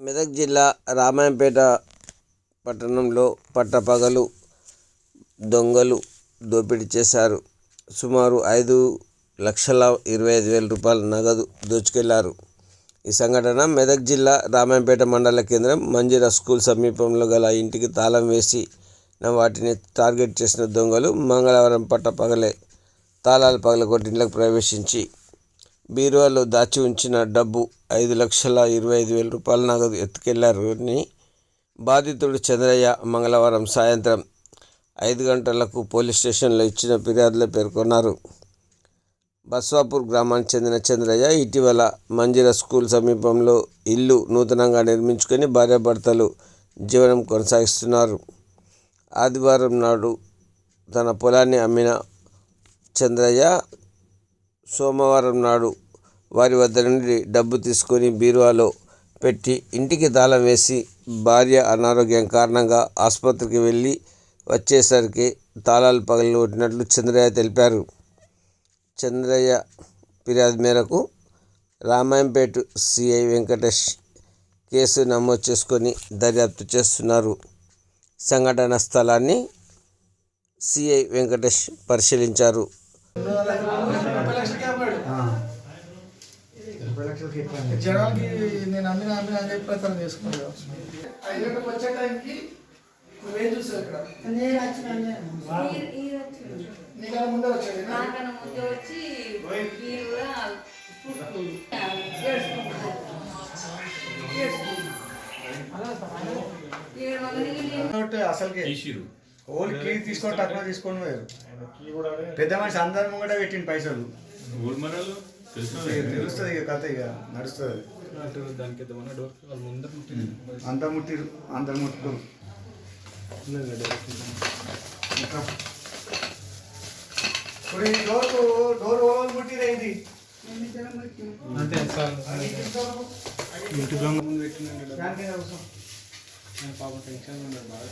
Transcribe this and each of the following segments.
మెదక్ జిల్లా రామాయంపేట పట్టణంలో పట్టపగలు దొంగలు దోపిడీ చేశారు. సుమారు ఐదు లక్షల ఇరవై ఐదు వేల రూపాయల నగదు దోచుకెళ్ళారు. ఈ సంఘటన మెదక్ జిల్లా రామాయంపేట మండల కేంద్రం మంజీరా స్కూల్ సమీపంలో గల ఇంటికి తాళం వేసి వాటిని టార్గెట్ చేసిన దొంగలు మంగళవారం పట్టపగలే తాళాలు పగలగొట్టి ఇంట్లోకి ప్రవేశించి బీరువాలో దాచి ఉంచిన డబ్బు ఐదు లక్షల ఇరవై ఐదు వేల రూపాయల నగదు ఎత్తుకెళ్ళారని బాధితుడు చంద్రయ్య మంగళవారం సాయంత్రం ఐదు గంటలకు పోలీస్ స్టేషన్లో ఇచ్చిన ఫిర్యాదులో పేర్కొన్నారు. బస్వాపూర్ గ్రామానికి చెందిన చంద్రయ్య ఇటీవల మంజిర స్కూల్ సమీపంలో ఇల్లు నూతనంగా నిర్మించుకొని భార్యాభర్తలు జీవనం కొనసాగిస్తున్నారు. ఆదివారం నాడు తన పొలాన్ని అమ్మిన చంద్రయ్య సోమవారం నాడు వారి వద్ద నుండి డబ్బు తీసుకొని బీరువాలో పెట్టి ఇంటికి తాళం వేసి భార్య అనారోగ్యం కారణంగా ఆసుపత్రికి వెళ్ళి వచ్చేసరికి తాళాలు పగలగొట్టినట్లు చంద్రయ్య తెలిపారు. చంద్రయ్య ఫిర్యాదు మేరకు రామాయంపేట సిఐ వెంకటేష్ కేసు నమోదు చేసుకొని దర్యాప్తు చేస్తున్నారు. సంఘటన స్థలాన్ని సిఐ వెంకటేష్ పరిశీలించారు. జనాలకి నేను అమ్మిన అమ్మిన అని చెప్పి ప్రచారం చేసుకున్నాను ఐదు గంటలకు వచ్చే టైంకి నువ్వేం చూసావు ఇక్కడ? నేను వచ్చిన నీకన్నా ముందే వచ్చాడు నాకన్నా ముందు వచ్చి మీరు కూడా ఏడ్చుకుంటున్నారు. ఏడు వందలకి అసలుకి ఓల్ కీ తీసుకొని తక్కువ తీసుకొని పోయారు. పెద్ద మనిషి అందరి ముంగట పెట్టిన పైసలు. తెలుస్తుంది ఇక కథ ఇక నడుస్తుంది. దానికి ముందర ఉంటుంది అంత ముట్టి ఇప్పుడు ఈ డోర్ డోర్ ఓవర్ ముట్టిరైంది అంతే సార్ ఇంటి దొంగ ముందు పెట్టినండి దానికి ఏదో అవసరం. పాపం టెన్షన్ బాగా.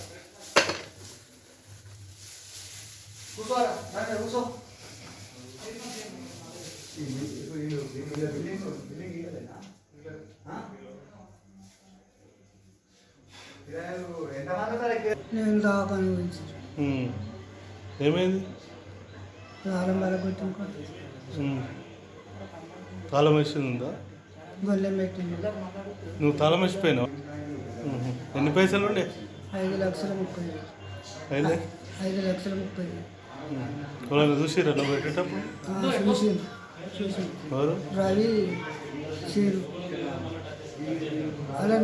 కూర్చోరా కూర్చో. నేను ఏమైంది? ప్రారంభ కొట్టుకో తాళం వేసి ఉందా గొల్లెం పెట్టింది. నువ్వు తాళం వేసిపోయినావు? ఎన్ని పైసలు ఉండే? ఐదు లక్షల ముప్పై అయితే ఐదు లక్షల ముప్పై చూసిరా నువ్వు పెట్టేటప్పుడు? ఎవరు రవి చీరు అలా